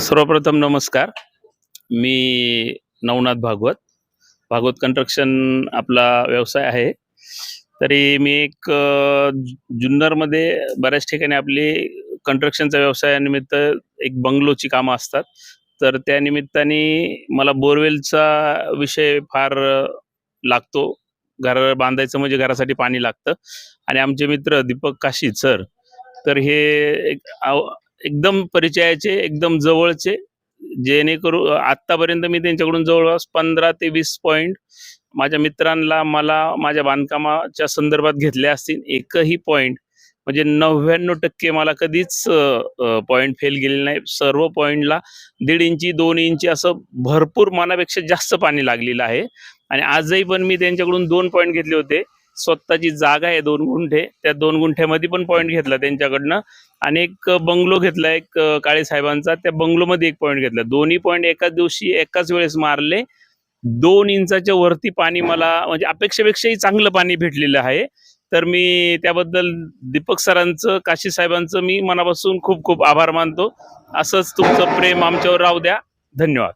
सर्वप्रथम नमस्कार. मी नवनाथ भागवत. भागवत कन्स्ट्रक्शन आपला व्यवसाय आहे. तरी मी एक जुन्नरमध्ये बऱ्याच ठिकाणी आपली कंट्रक्शनचा व्यवसायानिमित्त एक बंगलोची कामं असतात. तर त्या निमित्ताने मला बोरवेलचा विषय फार लागतो. घर बांधायचं म्हणजे घरासाठी पाणी लागतं. आणि आमचे मित्र दीपक काशी सर. तर हे एक आव एकदम परिचयाचे एकदम जवळचे जेणेकरून आत्तापर्यंत मी त्यांच्याकडून जवळपास पंधरा ते वीस पॉईंट माझ्या मित्रांना मला माझ्या बांधकामाच्या संदर्भात घेतले असतील एकही पॉईंट म्हणजे नव्याण्णव टक्के मला कधीच पॉईंट फेल गेले नाही. सर्व पॉईंटला दीड इंची दोन इंची असं भरपूर मनापेक्षा जास्त पाणी लागलेलं आहे. आणि आजही पण मी त्यांच्याकडून दोन पॉईंट घेतले होते. स्वतःची जागा आहे दोन गुंठे. त्या दोन गुंठ्यामध्ये पण पॉईंट घेतला त्यांच्याकडनं. आणि एक बंगलो घेतला एक काळेसाहेबांचा काळे साहेबांचा. त्या बंगलोमध्ये एक पॉईंट घेतला. दोन्ही पॉईंट एकाच दिवशी एकाच वेळेस मारले. दोन इंचाच्या वरती पाणी मला म्हणजे अपेक्षेपेक्षाही चांगलं पाणी भेटलेलं आहे. तर मी त्याबद्दल दीपक सरांचं काशी साहेबांचं मी मनापासून खूप खूप आभार मानतो. असंच तुमचं प्रेम आमच्यावर राहू द्या. धन्यवाद.